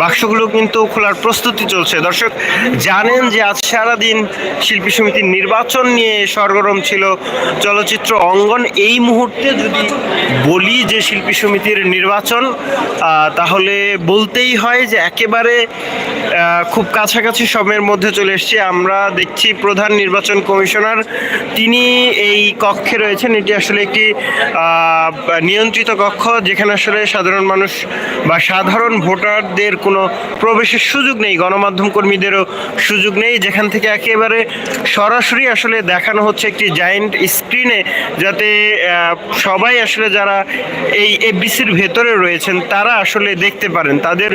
বাক্সগুলো কিন্তু খোলার প্রস্তুতি চলছে। দর্শক, জানেন যে আজ সারাদিন শিল্পী সমিতির নির্বাচন নিয়ে সরগরম ছিল। চলচ্চিত্র অঙ্গন এই মুহূর্তে যদি বলি যে শিল্পী সমিতির নির্বাচন তাহলে বলতেই হয় যে একেবারে খুব কাছাকাছি সময়ের মধ্যে চলে এসছে। আমরা দেখছি প্রধান নির্বাচন কমিশনার, তিনি এই কক্ষে রয়েছেন। এটি আসলে একটি নিয়ন্ত্রিত কক্ষ, যেখানে আসলে সাধারণ মানুষ বা সাধারণ ভোটারদের কোনো প্রবেশের সুযোগ নেই, গণমাধ্যম কর্মীদেরও সুযোগ নেই, যেখান থেকে একেবারে সরাসরি আসলে দেখানো হচ্ছে একটি জায়েন্ট স্ক্রিনে যাতে সবাই আসলে যারা এই এফবিসির ভেতরে রয়েছেন, তারা আসলে দেখতে পারেন। তাদের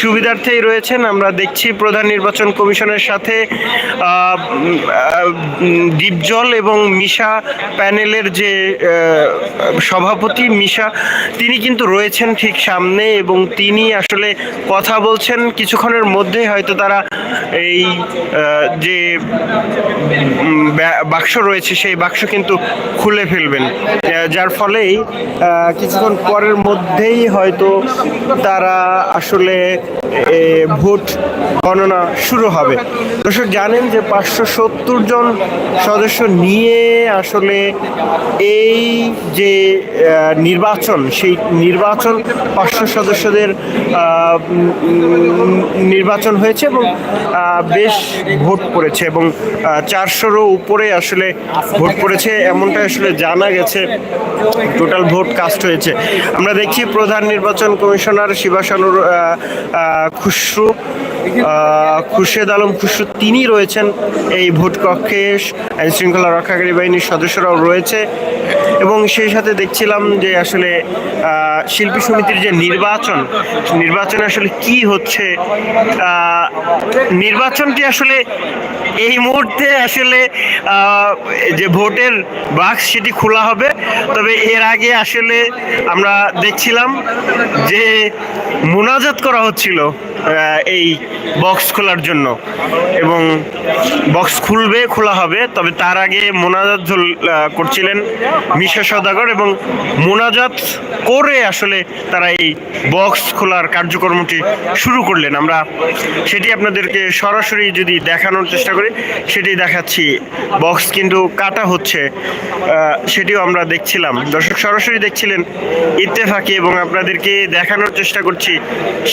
সুবিধার্থেই রয়েছেন। আমরা দেখছি প্রধান নির্বাচন কমিশনের সাথে ডিপজল এবং মিশা প্যানেলের যে সভাপতি মিশা, তিনি কিন্তু রয়েছেন ঠিক সামনে এবং তিনি আসলে কথা বলছেন, কিছুক্ষণের মধ্যেই হয়তো তারা এই যে বাক্স রয়েছে, সেই বাক্স কিন্তু খুলে ফেলবেন। যার ফলেই কিছুক্ষণ পরের মধ্যেই হয়তো তারা আসলে ভোট গণনা শুরু হবে। দর্শক, জানেন যে পাঁচশো সত্তর জন সদস্য নিয়ে আসলে এই যে নির্বাচন, সেই নির্বাচন পাঁচশো সদস্যদের নির্বাচন হয়েছে এবং বেশ ভোট পড়েছে এবং চারশোরও উপরে আসলে ভোট পড়েছে এমনটা আসলে জানা গেছে। টোটাল ভোট কাস্ট হয়েছে। আমরা দেখছি প্রধান নির্বাচন কমিশনার শিবাসানুর আহ, খুরশেদ আলম খুসরু তিনি রয়েছেন এই ভোট কক্ষে আইন শৃঙ্খলা রক্ষাকারী বাহিনীর সদস্যরাও রয়েছে। এবং সেই সাথে দেখছিলাম যে আসলে শিল্পী সমিতির যে নির্বাচন, নির্বাচনে আসলে কি হচ্ছে নির্বাচনটি আসলে এই মুহূর্তে আসলে যে ভোটের বাক্স সেটি খোলা হবে। তবে এর আগে আসলে আমরা দেখছিলাম যে মোনাজাত করা হচ্ছিল এই বক্স খোলার জন্য। এবং বক্স খুলবে, খোলা হবে, তবে তার আগে মোনাজাত করছিলেন মিশা সদাগর এবং মোনাজাত করে আসলে তারা এই বক্স খোলার কার্যক্রমটি শুরু করলেন। আমরা সেটি আপনাদেরকে সরাসরি যদি দেখানোর চেষ্টা করি, সেটি দেখাচ্ছি। বক্স কিন্তু কাটা হচ্ছে সেটিও আমরা দেখছিলাম। দর্শক সরাসরি দেখছিলেন ইত্তেফাকি এবং আপনাদেরকে দেখানোর চেষ্টা করছি,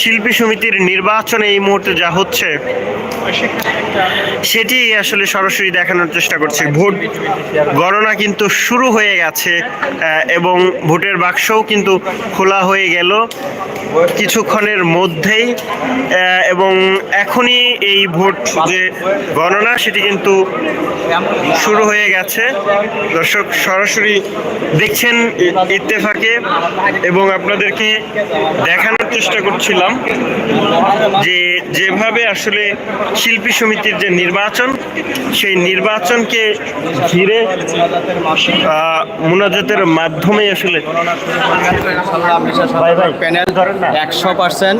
শিল্পী সমিতির নির্বাচনে এই মুহূর্তে যা হচ্ছে, সেটি আসলে সরাসরি দেখানোর চেষ্টা করছি। ভোট গণনা কিন্তু শুরু হয়ে গেছে এবং ভোটের বাক্সও কিন্তু খোলা হয়ে গেল কিছুক্ষণের মধ্যেই এবং এখনই এই ভোট যে গণনা, সেটি কিন্তু শুরু হয়ে গেছে। দর্শক, সরাসরি দেখছেন ইত্তেফাকে, এবং আপনাদেরকে দেখানোর চেষ্টা করছিলাম যে যেভাবে আসলে শিল্পী সমিতির যে নির্বাচন সেই নির্বাচনকে ঘিরে মোনাজাতের মাধ্যমে আসলে ভাই ভাই প্যানেল ধরেন না। একশো পার্সেন্ট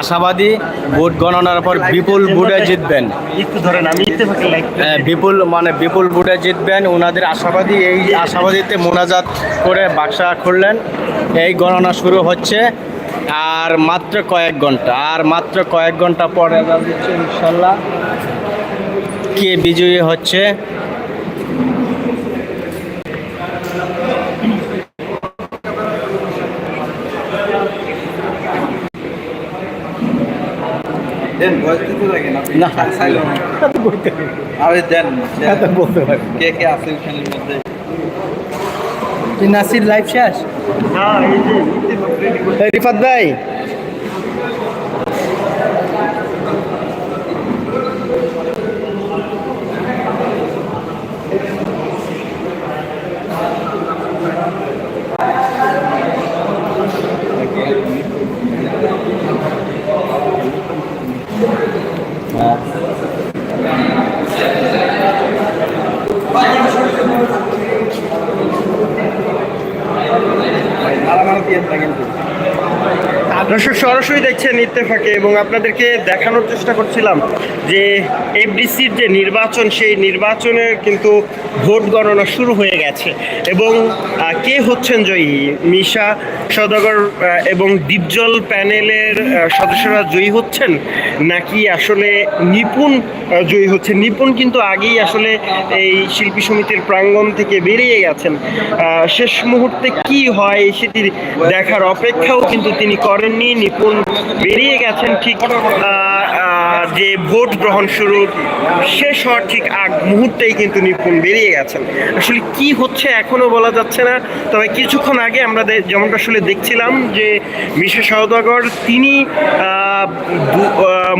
আশাবাদী ভোট গণনার পর বিপুল ভোটে জিতবেন। একটু ধরেন আমি ইত্তেফাকে লাইক আহ, বিপুল মানে বিপুল ভোটে জিতবেন। ওনাদের আশাবাদী এই আশাবাদীতে মোনাজাত করে বাক্সা খুললেন। এই গণনা শুরু হচ্ছে। আর মাত্র কয়েক ঘণ্টা আর মাত্র কয়েক ঘণ্টা পরে রেজাল্ট ইনশাল্লাহ। কে বিজয়ী হচ্ছে? দেন ভয়েস দিতে লাগেন আপনি না। সাইলেন্ট আরে রিফাত ভাই মারামারি দিয়ে থাকেন তো সরাসরি দেখছেন থাকে এবং আপনাদেরকে দেখানোর চেষ্টা করছিলাম। যে এফডিসির যে নির্বাচন, সেই নির্বাচনের কিন্তু ভোট গণনা শুরু হয়ে গেছে। এবং কে হচ্ছেন জয়ী? মিশা সদাগর এবং ডিপজল প্যানেলের সদস্যরা জয়ী হচ্ছেন? নাকি আসলে নিপুণ জয়ী হচ্ছে নিপুণ কিন্তু আগেই আসলে এই শিল্পী সমিতির প্রাঙ্গণ থেকে বেরিয়ে গেছেন। শেষ মুহূর্তে কি হয় সেটির দেখার অপেক্ষাও কিন্তু তিনি করেননি। নিপুণ বেরিয়ে গেছেন ঠিক যে ভোট গ্রহণ শুরু শেষ হওয়ার ঠিক আগ মুহূর্তেই কিন্তু নিপুণ বেরিয়ে গেছেন। আসলে কি হচ্ছে এখনও বলা যাচ্ছে না, তবে কিছুক্ষণ আগে আমরা যেমনটা আসলে দেখছিলাম যে মিশা সওদাগর তিনি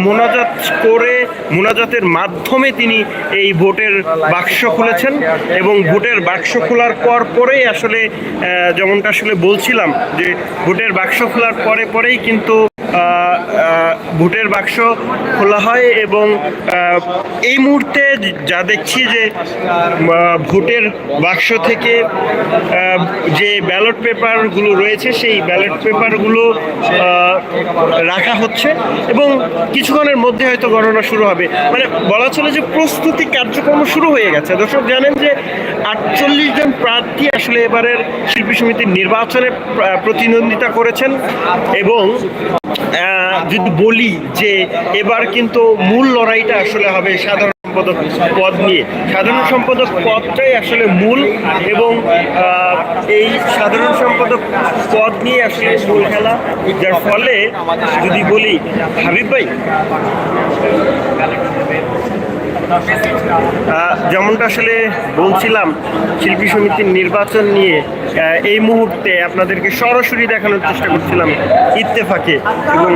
মোনাজাত করে, মোনাজাতের মাধ্যমে তিনি এই ভোটের বাক্স খুলেছেন এবং ভোটের বাক্স খোলার পর পরেই আসলে যেমনটা আসলে বলছিলাম যে ভোটের বাক্স খোলার পরে পরেই কিন্তু ভোটের বাক্স খোলা হয় এবং এই মুহূর্তে যা দেখছি যে ভোটের বাক্স থেকে যে ব্যালট পেপারগুলো রয়েছে, সেই ব্যালট পেপারগুলো রাখা হচ্ছে এবং কিছুক্ষণের মধ্যে হয়তো গণনা শুরু হবে। মানে বলা চলে যে প্রস্তুতি কার্যক্রম শুরু হয়ে গেছে। দর্শক জানেন যে আটচল্লিশ জন প্রার্থী আসলে এবারের শিল্পী সমিতির নির্বাচনে প্রতিদ্বন্দ্বিতা করেছেন এবং যদি বলি যে এবার কিন্তু মূল লড়াইটা আসলে হবে সাধারণ সম্পাদক পদ নিয়ে। সাধারণ সম্পাদক পদটাই আসলে মূল এবং এই সাধারণ সম্পাদক পদ নিয়ে আসলে মূল খেলা, যার ফলে যদি বলি, হাবিব ভাই। যেমনটা আসলে বলছিলাম, শিল্পী সমিতির নির্বাচন নিয়ে এই মুহূর্তে আপনাদেরকে সরাসরি দেখানোর চেষ্টা করছিলাম ইত্তেফাকে। এবং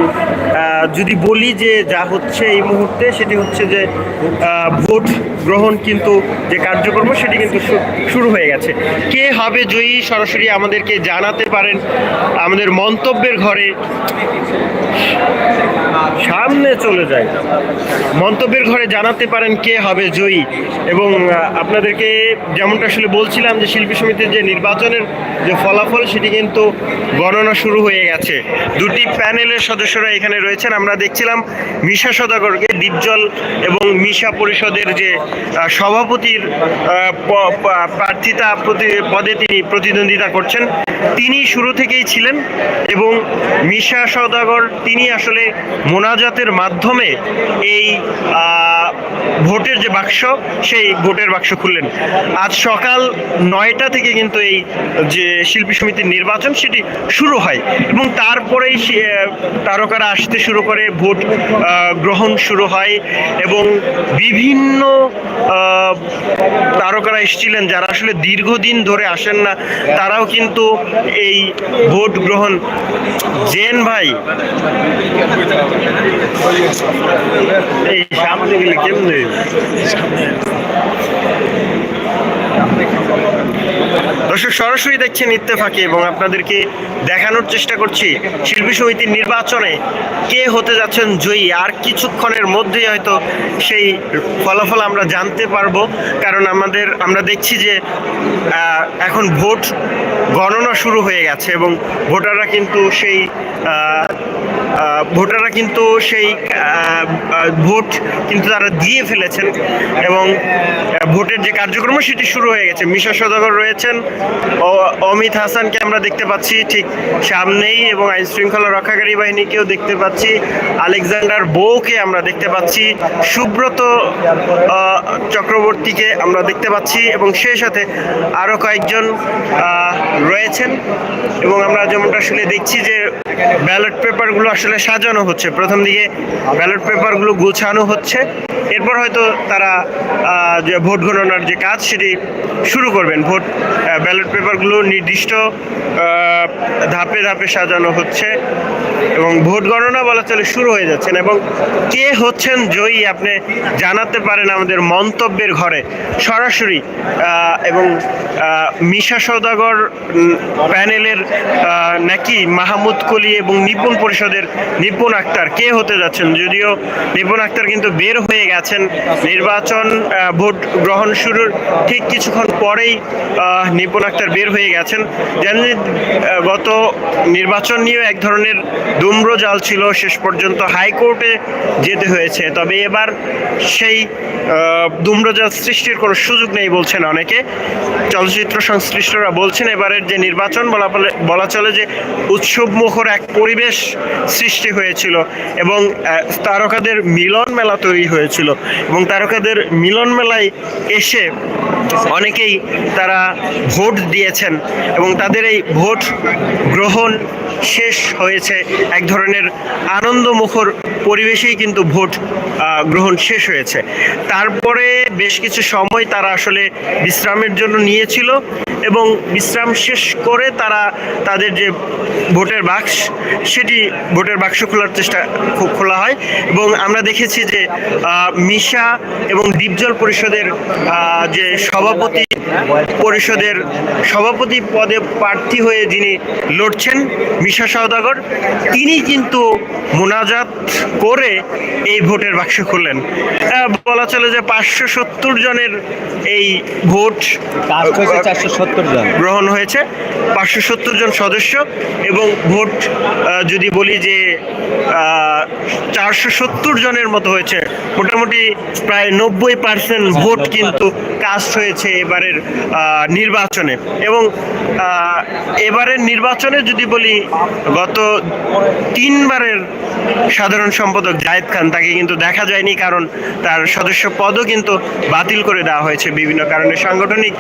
যদি বলি যে যা হচ্ছে এই মুহূর্তে, সেটি হচ্ছে যে ভোট গ্রহণ কিন্তু যে কার্যক্রম, সেটি কিন্তু শুরু হয়ে গেছে। কে হবে জয়ী সরাসরি আমাদেরকে জানাতে পারেন আমাদের মন্তব্যের ঘরে। সামনে চলে যায় মন্তব্যের ঘরে জানাতে পারেন কে হবে জয়ী। এবং আপনাদেরকে যেমনটা আসলে বলছিলাম যে শিল্পী সমিতির যে নির্বাচনের যে ফলাফল, সেটি কিন্তু গণনা শুরু হয়ে গেছে। দুটি প্যানেলের সদস্যরা এখানে রয়েছেন। আমরা দেখছিলাম মিশা সদাগরকে দ্বীপজল এবং মিশা পরিষদের যে সভাপতির প্রার্থিতা প্রতি পদে তিনি প্রতিদ্বন্দ্বিতা করছেন। তিনি শুরু থেকেই ছিলেন এবং মিশা সদাগর তিনি আসলে মোনাজাতের মাধ্যমে এই ভোটের যে বাক্স, সেই ভোটের বাক্স খুললেন। আজ সকাল নয়টা থেকে কিন্তু এই যে শিল্পী সমিতির নির্বাচন, সেটি শুরু হয় এবং তারপরেই তারকারা আসতে শুরু করে, ভোট গ্রহণ শুরু হয় এবং বিভিন্ন তারকারা এসেছিলেন যারা আসলে দীর্ঘদিন ধরে আসেন না। তারাও কিন্তু এই ভোট গ্রহণ, জেন ভাই, এই সামনে গেলে কেমনে দর্শক, সরাসরি দেখছেন ইত্তেফাকে এবং আপনাদেরকে দেখানোর চেষ্টা করছি শিল্পী সমিতির নির্বাচনে কে হতে যাচ্ছেন জয়ী, আর কিছুক্ষণের মধ্যেই হয়তো সেই ফলাফল আমরা জানতে পারব। কারণ আমাদের, আমরা দেখছি যে এখন ভোট গণনা শুরু হয়ে গেছে এবং ভোটাররা কিন্তু সেই ভোটাররা কিন্তু সেই ভোট কিন্তু তারা দিয়ে ফেলেছেন এবং ভোটের যে কার্যক্রম সেটি শুরু হয়ে গেছে। মিশা সদাগর রয়েছেন। অমিত হাসানকে আমরা দেখতে পাচ্ছি ঠিক সামনেই এবং আইন শৃঙ্খলা রক্ষাকারী বাহিনীকেও দেখতে পাচ্ছি। আলেকজান্ডার বউকে আমরা দেখতে পাচ্ছি। সুব্রত চক্রবর্তীকে আমরা দেখতে পাচ্ছি এবং সেই সাথে আরও কয়েকজন রয়েছেন এবং আমরা যেমনটা আসলে দেখছি যে ব্যালট পেপারগুলো আসলে সাজানো হচ্ছে। প্রথম দিকে ব্যালট পেপারগুলো গোছানো হচ্ছে। এরপর হয়তো তারা যে ভোট গণনার যে কাজ সেটি শুরু করবেন। ভোট ব্যালট পেপারগুলো নির্দিষ্ট ধাপে ধাপে সাজানো হচ্ছে এবং ভোট গণনা বলা চলে শুরু হয়ে যাচ্ছেন এবং কে হচ্ছেন জয়ী আপনি জানাতে পারেন আমাদের মন্তব্যের ঘরে। সরাসরি এবং মিশা সৌদাগর প্যানেলের নাকি মাহমুদ কলি জলি এবং নিপুণ পরিষদের নিপুণ আক্তার কে হতে যাচ্ছেন? যদিও নিপুণ আক্তার কিন্তু বের হয়ে গেছেন। নির্বাচন ভোট গ্রহণ শুরুর ঠিক কিছুক্ষণ পরেই নিপুণ আক্তার বের হয়ে গেছেন। জানেন যে, আহ, গত নির্বাচন নিয়েও এক ধরনের দুম্র জাল ছিল। শেষ পর্যন্ত হাইকোর্টে যেতে হয়েছে। তবে এবার সেই দুম্রজাল সৃষ্টির কোনো সুযোগ নেই বলছেন অনেকে। চলচ্চিত্র সংশ্লিষ্টরা বলছেন এবারের যে নির্বাচন বলে- বলা চলে যে উৎসব মুখর এক পরিবেশ সৃষ্টি হয়েছিল এবং তারকাদের মিলন মেলা তৈরি হয়েছিল এবং তারকাদের মিলন মেলায় এসে অনেকেই তারা ভোট দিয়েছেন এবং তাদের এই ভোট গ্রহণ শেষ হয়েছে। এক ধরনের আনন্দমুখর পরিবেশেই কিন্তু ভোট গ্রহণ শেষ হয়েছে। তারপরে বেশ কিছু সময় তারা আসলে বিশ্রামের জন্য নিয়েছিল এবং বিশ্রাম শেষ করে তারা তাদের যে ভোটের বাক্স, সেটি ভোটের বাক্স খোলার চেষ্টা খোলা হয়। এবং আমরা দেখেছি যে মিশা এবং দ্বীপজল পরিষদের যে সভাপতি পরিষদের সভাপতি পদে প্রার্থী হয়ে যিনি লড়ছেন, মিশা সওদাগর, তিনি কিন্তু মোনাজাত করে এই ভোটের বাক্স খুললেন। বলা চলে যে পাঁচশো সত্তর জনের এই ভোট গ্রহণ হয়েছে পাঁচশো সত্তর জন সদস্য এবং ভোট যদি বলি যে চারশো সত্তর জনের মতো হয়েছে মোটামুটি প্রায় নব্বই পার্সেন্ট ভোট কিন্তু কাস্ট হয়েছে এবারের নির্বাচনে এবং এবারের নির্বাচনে যদি বলি গত তিনবারের সাধারণ সম্পাদক জায়েদ খান তাকে কিন্তু দেখা যায়নি কারণ তার সদস্য পদও কিন্তু বাতিল করে দেওয়া হয়েছে বিভিন্ন কারণে। সাংগঠনিক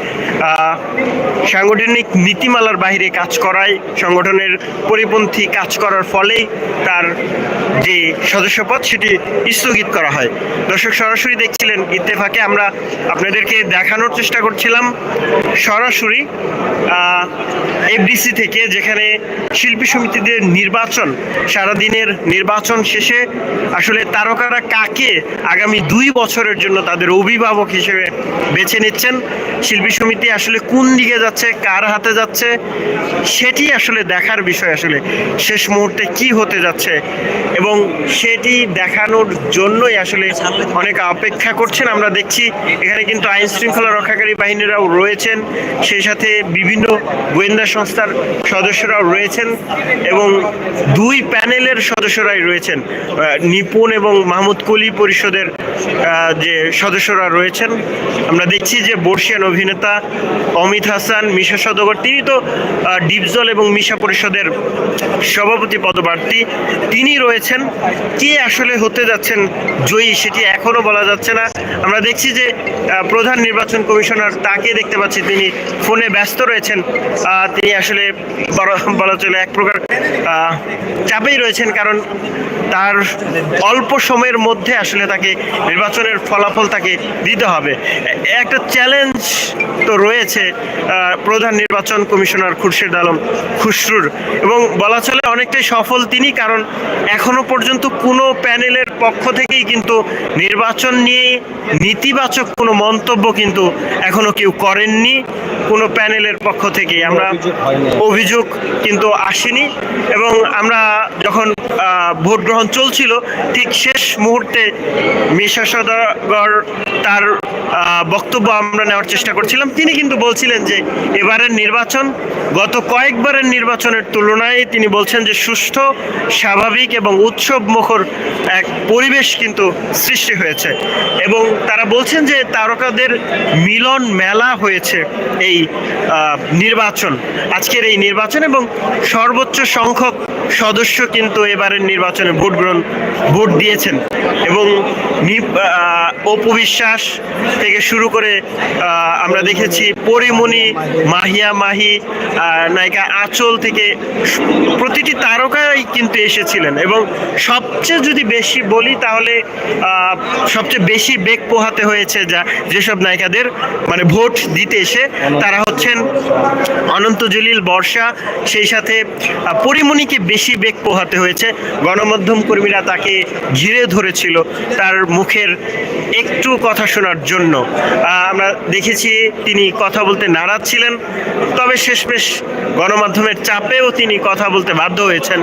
সাংগঠনিক নীতিমালার বাহিরে কাজ করায়, সংগঠনের পরিপন্থী কাজ করার ফলেই তার যে সদস্যপদ সেটি স্থগিত করা হয়। দর্শক, সরাসরি দেখছিলেন ইত্তেফাকে, আমরা আপনাদেরকে দেখানোর চেষ্টা করছিলাম। সরাসরি এফডিসি থেকে যেখানে শিল্পী সমিতিদের নির্বাচন, সারাদিনের নির্বাচন শেষে আসলে তারকারা কাকে আগামী দুই বছরের জন্য তাদের অভিভাবক হিসেবে বেছে নিচ্ছেন? শিল্পী সমিতি আসলে কোন দিকে যাচ্ছে, কার হাতে যাচ্ছে, সেটি আসলে দেখার বিষয় আসলে। শেষ মুহূর্তে কি হতে যাচ্ছে এবং সেটি দেখানোর জন্যই আসলে অনেক অপেক্ষা করছেন। আমরা দেখছি এখানে কিন্তু আইন শৃঙ্খলা রক্ষাকারী বাহিনীরাও রয়েছেন। সেই সাথে বিভিন্ন গোয়েন্দা সংস্থার সদস্যরাও রয়েছেন এবং দুই প্যানেলের সদস্যরাই রয়েছেন। নিপুণ এবং মাহমুদ কলি পরিষদের যে সদস্যরা রয়েছেন। আমরা দেখছি যে বর্ষিয়ান অভিনেতা অমিত হাসান, মিশা সদগর, তিনি তো ডিপজল এবং মিশা পরিষদের সভাপতি পদপ্রার্থী। তিনি রয়েছেন। কে আসলে হতে যাচ্ছেন জয়ী সেটি এখনও বলা যাচ্ছে না। আমরা দেখছি যে প্রধান নির্বাচন কমিশনার তাকে দেখতে পাচ্ছি। তিনি ফোনে ব্যস্ত রয়েছেন। তিনি আসলে বলা চলে এক প্রকার চাপেই রয়েছেন কারণ তার অল্প সময়ের মধ্যে আসলে তাকে নির্বাচনের ফলাফল তাকে দিতে হবে। একটা চ্যালেঞ্জ তো রয়েছে প্রধান নির্বাচন কমিশনার খুরশেদ আলম খুসরুর। এবং বলা চলে অনেকটাই সফল তিনি, কারণ এখনও পর্যন্ত কোনো প্যানেলের পক্ষ থেকেই কিন্তু নির্বাচন নিয়ে নেতিবাচক কোনো মন্তব্য কিন্তু এখনও কেউ করেননি। কোনো প্যানেলের পক্ষ থেকে আমরা অভিযোগ কিন্তু আসেনি এবং আমরা যখন ভোট গ্রহণ চলছিল, ঠিক শেষ মুহূর্তে মিশা সদাগর তার বক্তব্য আমরা নেওয়ার চেষ্টা করছিলাম। তিনি কিন্তু বলছিলেন যে এবারের নির্বাচন, গত কয়েকবারের নির্বাচনের তুলনায় তিনি বলছেন যে সুষ্ঠু, স্বাভাবিক এবং উৎসব মুখর এক পরিবেশ কিন্তু সৃষ্টি হয়েছে। এবং তারা বলছেন যে তারকাদের মিলন মেলা হয়েছে এই আহ, নির্বাচন আজকের এই নির্বাচন এবং সর্বোচ্চ সংখ্যক সদস্য কিন্তু এবারের নির্বাচনে ভোট গ্রহণ ভোট দিয়েছেন। এবং নি- আহ, অপু বিশ্বাস থেকে শুরু করে আমরা দেখেছি পরিমণি মাহিয়া মাহি নায়িকা আঁচল থেকে প্রতিটি তারকাই কিন্তু এসেছিলেন। এবং সবচেয়ে যদি বেশি বলি তাহলে সবচেয়ে বেশি বেগ পোহাতে হয়েছে যা যেসব নায়িকাদের মানে ভোট দিতে এসে তারা হচ্ছেন অনন্ত জলিল বর্ষা। সেই সাথে পরিমণিকে বেশি বেগ পোহাতে হয়েছে। গণমাধ্যম কর্মীরা তাকে ঘিরে ধরেছিল। তার মুখের একটু কথা শোনার জন্য। আমরা দেখেছি তিনি কথা বলতে নারাজ ছিলেন, তবে শেষমেশ গণমাধ্যমের চাপেও তিনি কথা বলতে বাধ্য হয়েছেন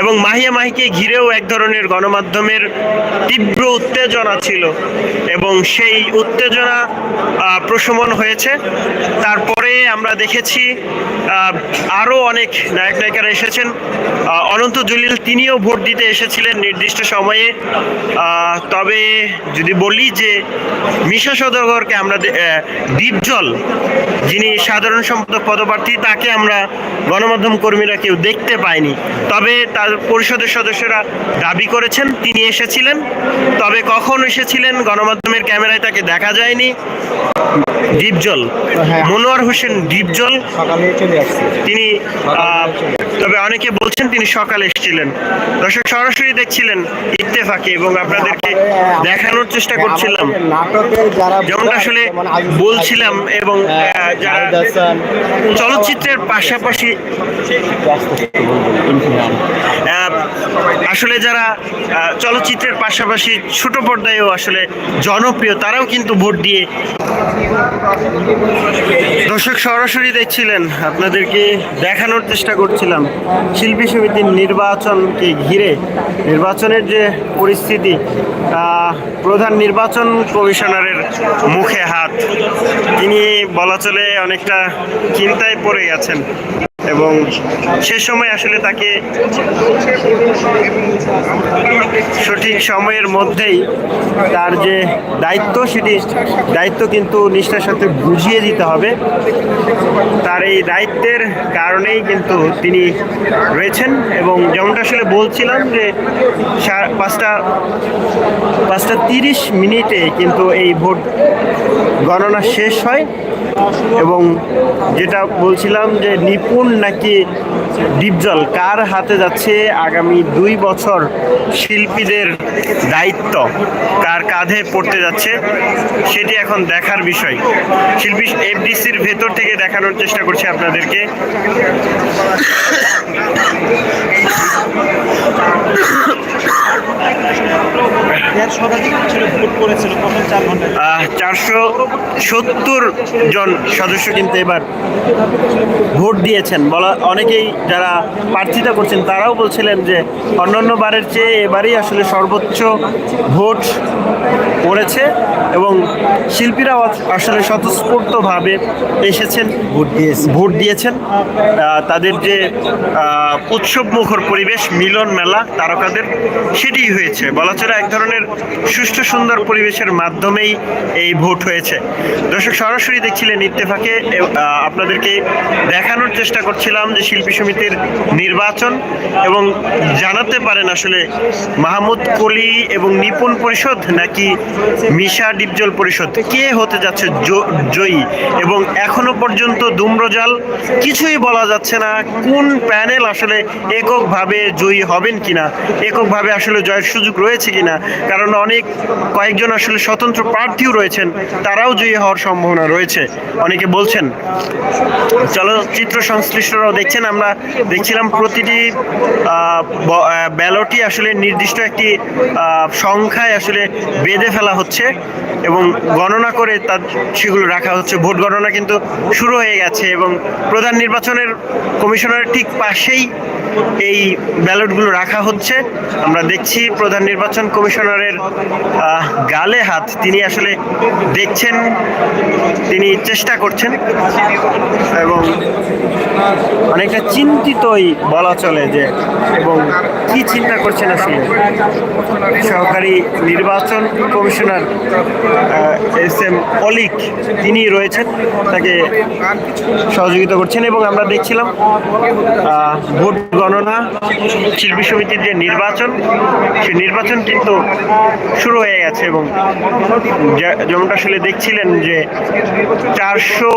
এবং মাহিয়া মাহিকে ঘিরেও এক ধরনের গণমাধ্যমের তীব্র উত্তেজনা ছিল এবং সেই উত্তেজনা প্রশমন হয়েছে। তারপরে আমরা দেখেছি আরও অনেক নায়ক নায়িকারা এসেছেন। অনন্ত জলিল তিনিও ভোট দিতে এসেছিলেন নির্দিষ্ট সময়ে। তবে যদি বলি যে মিশা সদাগরকে আমরা দীপজল যিনি সাধারণ সম্পাদক পদপ্রার্থী তাকে আমরা গণমাধ্যম কর্মীরা কেউ দেখতে পাইনি তবে তার পরিষদের সদস্যরা দাবি করেছেন তিনি এসেছিলেন। তবে কখন এসেছিলেন গণমাধ্যমের ক্যামেরায় তাকে দেখা যায়নি। দীপজল হ্যাঁ। মনোয়ার হোসেন সকালে তিনি তবে অনেকে বলছেন তিনি সকালে এসেছিলেন। দর্শক সরাসরি দেখছিলেন ইত্তেফাকে এবং আপনাদেরকে দেখানোর চেষ্টা করছিলাম। যেমন যেমনটা আসলে বলছিলাম এবং যারা চলচ্চিত্রের পাশাপাশি আসলে যারা চলচ্চিত্রের পাশাপাশি ছোট পর্দায়ও আসলে জনপ্রিয়, তারাও কিন্তু ভোট দিয়ে দর্শক সরাসরি দেখছিলেন। আপনাদেরকে দেখানোর চেষ্টা করছিলাম। শিল্পী সমিতির নির্বাচনকে ঘিরে নির্বাচনের যে পরিস্থিতি প্রধান নির্বাচন কমিশনারের মুখে হাত, তিনি বলা চলে অনেকটা চিন্তায় পড়ে গেছেন। এবং সে সময় আসলে তাকে সঠিক সময়ের মধ্যেই তার যে দায়িত্ব সেটি, দায়িত্ব কিন্তু নিষ্ঠার সাথে বুঝিয়ে দিতে হবে। তার এই দায়িত্বের কারণেই কিন্তু তিনি রয়েছেন এবং যেমনটা আসলে বলছিলাম যে পাঁচটা পাঁচটা তিরিশ মিনিটে কিন্তু এই ভোট গণনা শেষ হয়। এবং যেটা বলছিলাম যে নিপুণ নাকি ডিপজল কার হাতে যাচ্ছে আগামী দুই বছর শিল্পীদের দায়িত্ব? কার কাঁধে পড়তে যাচ্ছে? সেটি এখন দেখার বিষয়। শিল্পী এফডিসির ভেতর থেকে দেখানোর চেষ্টা করছি আপনাদেরকে। চারশো সত্তর জন সদস্য কিন্তু এবার ভোট দিয়েছেন। বলা, অনেকেই যারা প্রার্থিতা করছেন, তারাও বলছিলেন যে অন্যান্য বারের চেয়ে এবারই আসলে সর্বোচ্চ ভোট পড়েছে এবং শিল্পীরাও আসলে স্বতঃস্ফূর্তভাবে এসেছেন, ভোট দিয়েছেন। ভোট দিয়েছেন তাদের যে উৎসব মুখর পরিবেশ মিলন মেলা তারকাদের সেটি হয়েছে। বলা চলে এক ধরনের সুষ্ঠু সুন্দর পরিবেশের মাধ্যমেই এই ভোট হয়েছে। দর্শক, সরাসরি দেখছিলেন ইত্তেফাকে। আপনাদেরকে দেখানোর চেষ্টা করছিলাম যে শিল্পী সমিতির নির্বাচন এবং জানাতে পারেন আসলে মাহমুদ কলি এবং নিপুণ পরিষদ নাকি মিশা ডিপজল পরিষদ। কে হতে যাচ্ছে জয়ী? এবং এখনও পর্যন্ত দুম্রজাল? কিছুই বলা যাচ্ছে না। কোন প্যানেল আসলে এককভাবে জয়ী হবেন কিনা, এককভাবে আসলে জয়ের সুযোগ রয়েছে কিনা, কারণ অনেক কয়েকজন আসলে স্বতন্ত্র প্রার্থীও রয়েছেন, তারাও জয়ী হওয়ার সম্ভাবনা রয়েছে। অনেকে বলছেন, চলচ্চিত্র সংশ্লিষ্টরাও দেখছেন, আমরা দেখছিলাম প্রতিটি ব্যালটই আসলে নির্দিষ্ট একটি সংখ্যায় আসলে বেঁধে ফেলা হচ্ছে এবং গণনা করে তার সেগুলো রাখা হচ্ছে। ভোট গণনা কিন্তু শুরু হয়ে গেছে এবং প্রধান নির্বাচনের কমিশনারের ঠিক পাশেই এই ব্যালটগুলো রাখা হচ্ছে। আমরা দেখছি প্রধান নির্বাচন কমিশনারের গালে হাত। তিনি আসলে দেখছেন, তিনি চেষ্টা করছেন এবং অনেকটা চিন্তিতই বলা চলে যে, এবং কি চিন্তা করছেন আসলে? সহকারী নির্বাচন কমিশনার এস এম অলিক, তিনি রয়েছেন, তাকে সহযোগিতা করছেন এবং আমরা দেখছিলাম ভোট গণনা, শিল্পী সমিতির যে নির্বাচন সেই নির্বাচন কিন্তু শুরু হয়ে গেছে এবং যেমনটা আসলে দেখছিলেন যে চারশো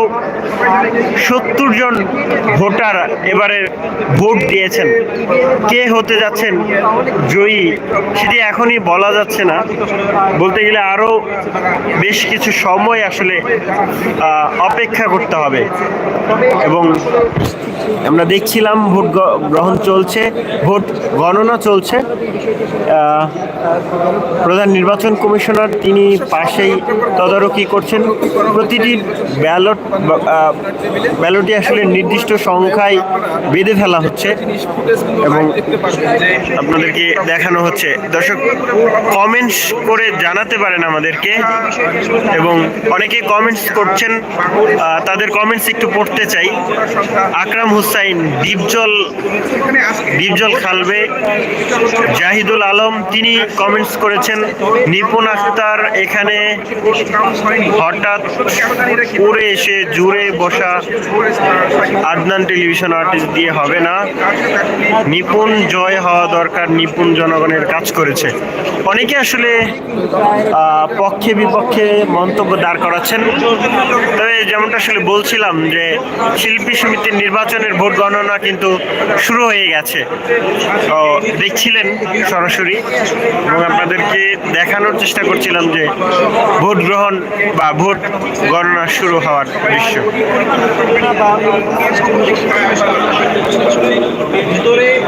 সত্তর জন ভোটার এবারে ভোট দিয়েছেন। কে হতে যাচ্ছেন জয়ী সেটি এখনই বলা যাচ্ছে না। বলতে গেলে আরও বেশ কিছু সময় আসলে অপেক্ষা করতে হবে। এবং আমরা দেখছিলাম ভোট গ্রহণ চলছে, ভোট গণনা চলছে। প্রধান নির্বাচন কমিশনার তিনি পাশেই তদারকি করছেন। প্রতিটি ব্যালট ব্যালটই আসলে নির্দিষ্ট সংখ্যায় বেঁধে ফেলা হচ্ছে এবং আপনাদেরকে দেখানো হচ্ছে। দর্শক কমেন্টস করে জানাতে পারেন আমাদেরকে এবং অনেকে কমেন্টস করছেন তাদের কমেন্টস একটু পড়তে চাই। আকরাম হুসাইন ডিপজল ডিপজল খালবে, জাহিদুল আলম, তিনি কমেন্টস করেছেন। নিপুণ আক্তার এখানে হঠাৎ উড়ে এসে জুড়ে বসা আদনান টেলিভিশন আর্টিস্ট দিয়ে হবে না। নিপুণ জয় হওয়া দরকার, নিপুণ জনগণের কাজ করেছে। অনেকে আসলে পক্ষে বিপক্ষে মন্তব্য দাঁড় করাচ্ছেন। তবে যেমনটা আসলে বলছিলাম যে, শিল্পী সমিতির নির্বাচনের ভোট গণনা কিন্তু শুরু হয়ে গেছে। দেখছিলেন সরাসরি। এবং আপনাদেরকে দেখানোর চেষ্টা করছিলাম যে, ভোট গ্রহণ বা ভোট গণনা শুরু হওয়ার দৃশ্য। ভিতরে